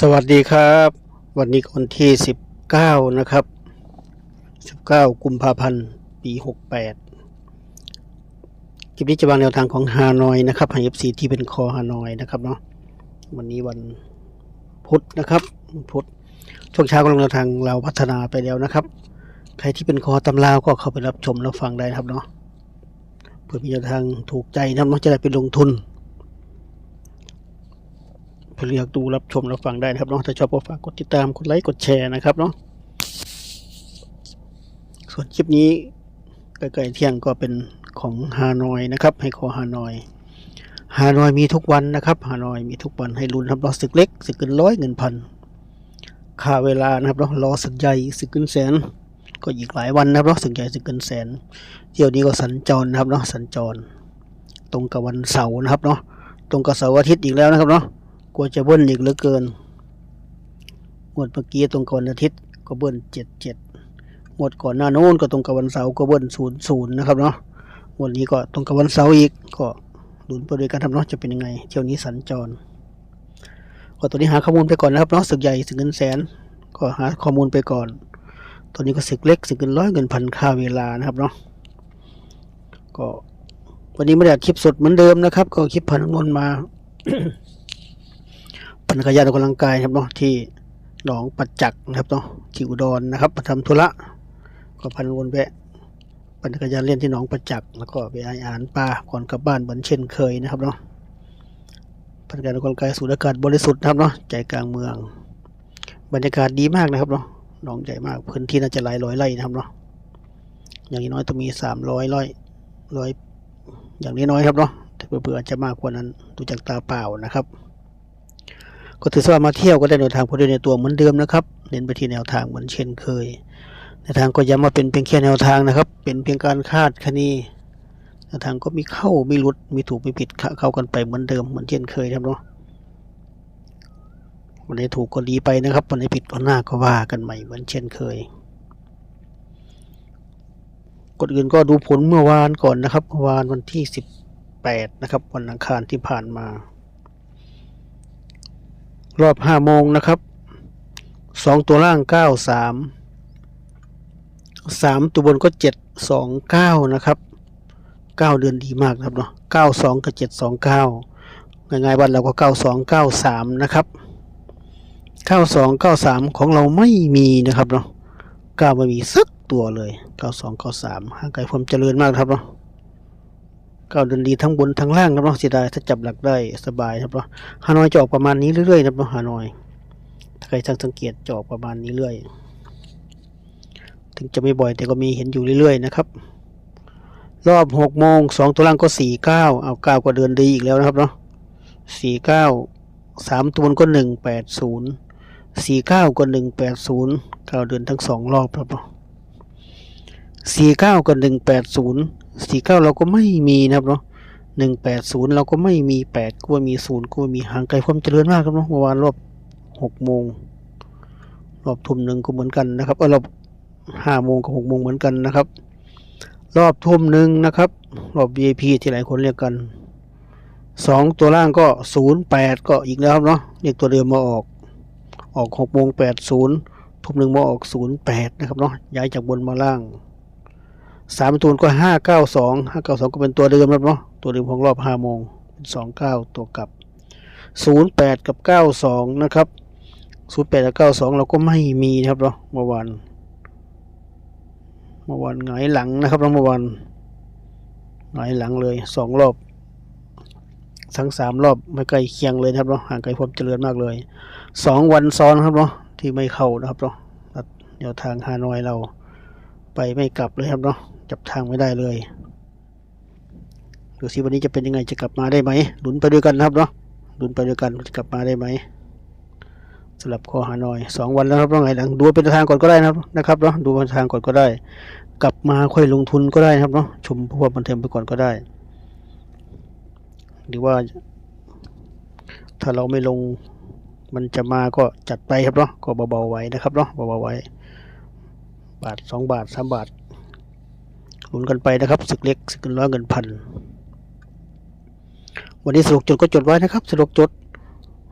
สวัสดีครับ วันนี้วันที่ 19 นะครับ 19 กุมภาพันธ์ ปี 68 คลิปนี้จะวางแนวทางของฮานอยนะครับให้ FC ที่เป็นคอฮานอยนะครับเนาะวันนี้วันพุธนะครับพุธช่วงเช้าก็ลงแนวทางเราพัฒนาไปแล้วนะครับ ใครที่เป็นคอตำราวก็เข้าไปรับชมรับฟังได้ครับเนาะเพื่อมีแนวทางถูกใจนะครันจะได้ไปลงทุน เลือกดูรับชมรับฟังได้นะครับเนาะถ้าชอบก็ฝากกดติดตามกดไลค์กดแชร์นะครับเนาะส่วนคลิปนี้ใกล้ๆเที่ยงก็เป็นของฮานอยนะครับให้ขอฮานอยฮานอยมีทุกวันนะครับฮานอยมีทุกวันให้ลุ้นครับเนาะศึกเล็กศึกเกินร้อยเงินพันค่าเวลานะครับเนาะรอศึกใหญ่ศึกเกินแสน ก็อีกหลายวันนะครับเนาะศึกใหญ่ศึกเกินแสน เที่ยวนี้ก็สัญจรนะครับเนาะสัญจร ตรงกับวันเสาร์นะครับเนาะตรงกับเสาร์อาทิตย์อีกแล้วนะครับเนาะ กลัวจะเบิ้ลอีกเหลือเกินงวดเมื่อกี้ตรงกับวันอาทิตย์ก็เบิ้ลเจ็ดเจ็ดงวดก่อนหน้าโน้นก็ตรงกับวันเสาร์ก็เบิ้ลศูนย์ศูนย์นะครับเนาะวันนี้ก็ตรงกับวันเสาร์อีกก็ลุ้นไปด้วยกันทำเนาะจะเป็นยังไง เที่ยวนี้สัญจร ก็ตัวนี้หาข้อมูลไปก่อนนะครับเนาะศึกใหญ่ศึกเงินแสน ก็หาข้อมูลไปก่อนตัวนี้ก็ศึกเล็กศึกเงินร้อยเงินพันค่าเวลานะครับเนาะก็วันนี้ไม่ได้คลิปสดเหมือนเดิมนะครับ ก็คลิปผ่านนนมา ปั่นจักรยานออกกำลังกายครับเนาะที่หนองปัจจักนะครับเนาะที่อุดรนะครับมาทำธุระก็พันวนแวะปั่นจักรยานเล่นที่หนองปัจจักแล้วก็ไปอาหารปลาก่อนกลับบ้านเหมือนเช่นเคยนะครับเนาะปั่นจักรยานออกกำลังกายสูดอากาศบริสุทธิ์นะครับเนาะใจกลางเมือง บรรยากาศดีมากนะครับเนาะหนองใหญ่มากพื้นที่น่าจะหลายร้อยไร่นะครับเนาะอย่างน้อยต้องมีสามร้อยร้อยร้อยอย่างนี้น้อยครับเนาะแต่เผื่อๆจะมากกว่านั้นดูจากตาเปล่านะครับ ก็ถือว่ามาเที่ยวก็ได้แนวทางผู้เดียในตัวเหมือนเดิมนะครับ เน้นไปที่แนวทางเหมือนเช่นเคยแนวทางก็ย้ำว่าเป็นเพียงแค่แนวทางนะครับ เป็นเพียงการคาดคะเนแนวทางก็มีเข้ามีหลุดมีถูกมีผิดเข้าเข้ากันไปเหมือนเดิมเหมือนเช่นเคยครับเนาะวันไหนถูกก็ดีไปนะครับวันไหนผิดก็หน้าก็ว่ากันใหม่เหมือนเช่นเคยกดอื่นก็ดูผลเมื่อวานก่อนนะครับเมื่อวานวันที่สิบแปดนะครับ วันอังคารที่ผ่านมา รอบห้าโมงนะครับสองตัวล่างเก้าสามสามตัวบนก็เจ็ดสองเก้านะครับเก้าเดือนดีมากนะครับเนาะเก้าสองกับเจ็ดสองเก้าง่ายๆวันเราก็เก้าสองเก้าสามนะครับเก้าสองเก้าสามของเราไม่มีนะครับเนาะเก้าไม่มีสักตัวเลยเก้าสองเก้าสามห่างไกลความเจริญมากครับเนาะ ก้าเดือนดีทั้งบนทั้งล่างครับเนาะเสียดายถ้าจับหลักได้สบายครับเนาะฮานอยจะออกประมาณนี้เรื่อยๆนะครับฮานอย ถ้าใครช่างสังเกตจะออกประมาณนี้เรื่อย ถึงจะไม่บ่อยแต่ก็มีเห็นอยู่เรื่อยๆนะครับ รอบหกโมงสองตัวล่างก็สี่เก้าเอาเก้าก็เดินดีอีกแล้วนะครับเนาะสี่เก้าสามตัวบนก็หนึ่งแปดศูนย์สี่เก้าก็หนึ่งแปดศูนย์เก้าเดินทั้งสองรอบครับเนาะสี่เก้ากับหนึ่งแปดศูนย์ สี่เก้าเราก็ไม่มีนะครับเนาะหนึ่งแปดศูนย์เราก็ไม่มีแปดก็มีศูนย์ก็มีห่างไกลความเจริญมากครับเนาะเมื่อวานรอบหกโมงรอบทุ่มหนึ่งก็เหมือนกันนะครับเออรอบห้าโมงกับหกโมงเหมือนกันนะครับ รอบทุ่มหนึ่งนะครับ รอบ VIP ที่หลายคนเรียกกันสองตัวล่างก็ศูนย์แปดก็อีกแล้วครับเนาะเรียกตัวเดิมมาออก ออกหกโมงแปดศูนย์ทุ่มหนึ่งมาออกศูนย์แปดนะครับเนาะย้ายจากบนมาล่าง สามตัวก็ห้าเก้าสองห้าเก้าสองก็เป็นตัวเดิมแล้วเนาะตัวเดิมของรอบห้าโมงเป็นสองเก้าตัวกลับศูนย์แปดกับเก้าสองนะครับศูนย์แปดกับเก้าสองเราก็ไม่มีนะครับเนาะเมื่อวานเมื่อวานหงหลังนะครับเนาเมื่อวานหงหลังเลยสองรอบ ทั้งสามรอบไม่ใกล้เคียงเลยนะครับเนาะห่างไกลความเจริญมากเลยสองวันซ้อนครับเนาะที่ไม่เข้านะครับเนาะแนวทางฮานอยเราไปไม่กลับเลยครับเนาะ จับทางไม่ได้เลยดูสิวันนี้จะเป็นยังไงจะกลับมาได้ไหมลุ้นไปด้วยกันนะครับเนาะลุ้นไปด้วยกันจะกลับมาได้ไหมสำหรับคอฮานอยสองวันแล้วครับต้องไงหลังดูเป็นทางก่อนก็ได้นะครับนะครับเนาะดูเป็นทางก่อนก็ได้ กลับมาค่อยลงทุนก็ได้นะครับเนาะชมพวกบันเทิงไปก่อนก็ได้ หรือว่า ถ้าเราไม่ลงมันจะมาก็จัดไปครับเนาะก็เบาๆไว้นะครับเนาะเบาๆไว้ บาทสองบาทสามบาท ลุ้นกันไปนะครับศึกเล็กศึกเงินร้อยเงินพันวันนี้สรุปจดก็จดไว้นะครับสรุปจด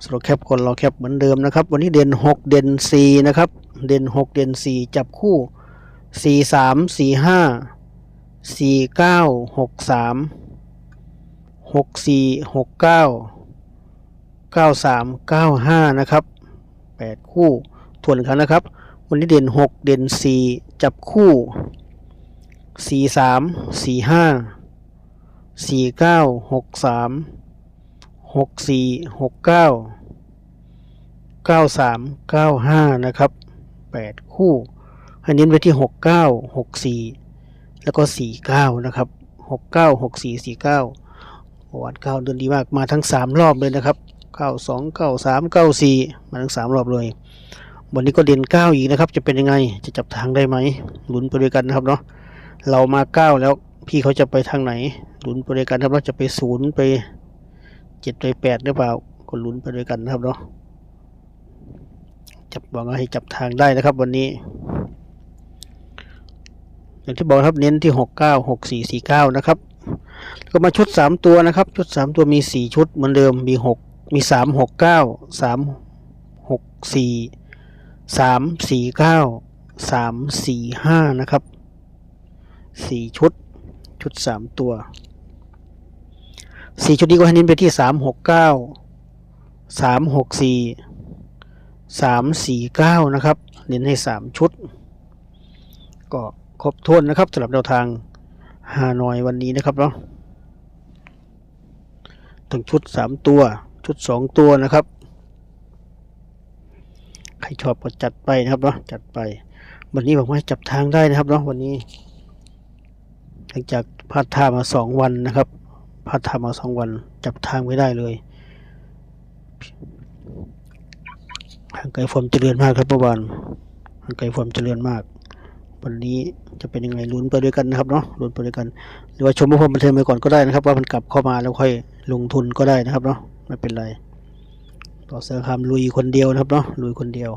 สโลแคปคนรอแคปเหมือนเดิมนะครับ วันนี้เด่นหกเด่นสี่นะครับ เด่นหกเด่นสี่จับคู่สี่สามสี่ห้าสี่เก้าหกสามหกสี่หกเก้าเก้าสามเก้าห้านะครับแปดคู่ทวนกครั้งนะครับ วันนี้เด่นหกเด่นสี่จับคู่ สี่สามสี่ห้าสี่เก้าหกสามหกสี่หกเก้าเก้าสามเก้าห้านะครับแปดคู่ให้เน้นไปที่หกเก้าหกสี่แล้วก็สี่เก้านะครับหกเก้าหกสี่สี่เก้าวัดเก้าเดินดีมากมาทั้งสามรอบเลยนะครับเก้าสองเก้าสามเก้าสี่มาทั้งสามรอบเลยวันนี้ก็เด่นเก้าอีกนะครับ จะเป็นยังไงจะจับทางได้ไหมลุ้นไปด้วยกันนะครับเนาะ เรามาเก้าแล้วพี่เขาจะไปทางไหนลุ้นไปด้วยกันครับว่าจะไปศูนย์ไปเจ็ดไปแปดหรือเปล่าก็ลุ้นไปด้วยกันนะครับเนาะจับหวังให้จับทางได้นะครับ วันนี้ อย่างที่บอกครับเน้นที่หกเก้าหกสี่สี่เก้านะครับ ก็มาชุดสามตัวนะครับ ชุดสามตัวมีสี่ชุดเหมือนเดิมมีหกมีสามหกเก้าสามหกสี่สามสี่เก้าสามสี่ห้านะครับ สี่ชุด ชุดสามตัวสี่ชุดนี้ก็ให้เน้นไปที่สามหกเก้าสามหกสี่สามสี่เก้านะครับ เน้นให้สามชุด ก็ครบถ้วนนะครับสำหรับแนวทางฮานอยวันนี้นะครับเนาะทั้งชุดสามตัว ชุดสองตัวนะครับ ใครชอบก็จัดไปนะครับเนาะจัดไป วันนี้ผมให้จับทางได้นะครับเนาะวันนี้ หลังจากพาดท่ามาสองวันนะครับพาดท่ามาสองวัน จับทางไม่ได้เลยห่างไกลความเจริญมากครับเมื่อวานห่างไกลความเจริญมาก วันนี้จะเป็นยังไงลุ้นไปด้วยกันนะครับเนาะลุ้นไปด้วยกัน หรือว่าชมพวกบันเทิงไปก่อนก็ได้นะครับ ว่ามันกลับเข้ามาแล้วค่อยลงทุนก็ได้นะครับเนาะไม่เป็นไร ต่อเสือคำลุยคนเดียวนะครับเนาะลุยคนเดียว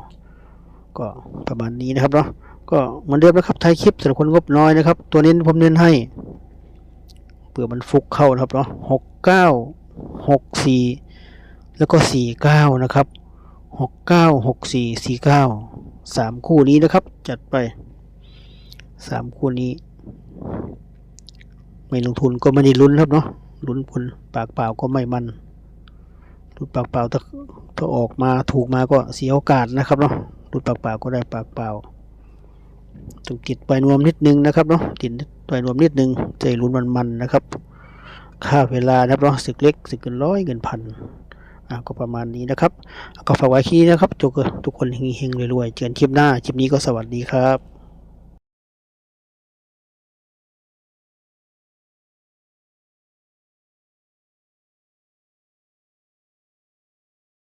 ก็ประมาณนี้นะครับเนาะ ก็เหมือนเดิมนะครับท้ายคลิปสำหรับคนงบน้อยนะครับ ตัวนี้ผมเน้นให้เผื่อมันฟุกเข้านะครับเนาะหกเก้าหกสี่แล้วก็สี่เก้านะครับหกเก้าหกสี่สี่เก้าสามคู่นี้นะครับ จัดไปสามคู่นี้ ไม่ลงทุนก็ไม่ได้ลุ้นครับเนาะลุ้นผลปากเปล่าก็ไม่มันลุ้นปากเปล่าถ้าถ้าออกมาถูกมาก็เสียโอกาสนะครับเนาะลุ้นปากเปล่าก็ได้ปากเปล่า ต้องติดไปนวมนิดนึงนะครับเนาะติดไปนวมนิดนึงใจลุ้นมันๆนะครับ ค่าเวลานะครับเนาะสึกเล็กสึกเกินร้อยเกินพันอะก็ประมาณนี้นะครับ ก็ฝากไว้ที่นี้นะครับทุกคนทุกคนเฮงๆรวยๆเจอกันคลิปหน้าคลิปนี้ก็สวัสดีครับ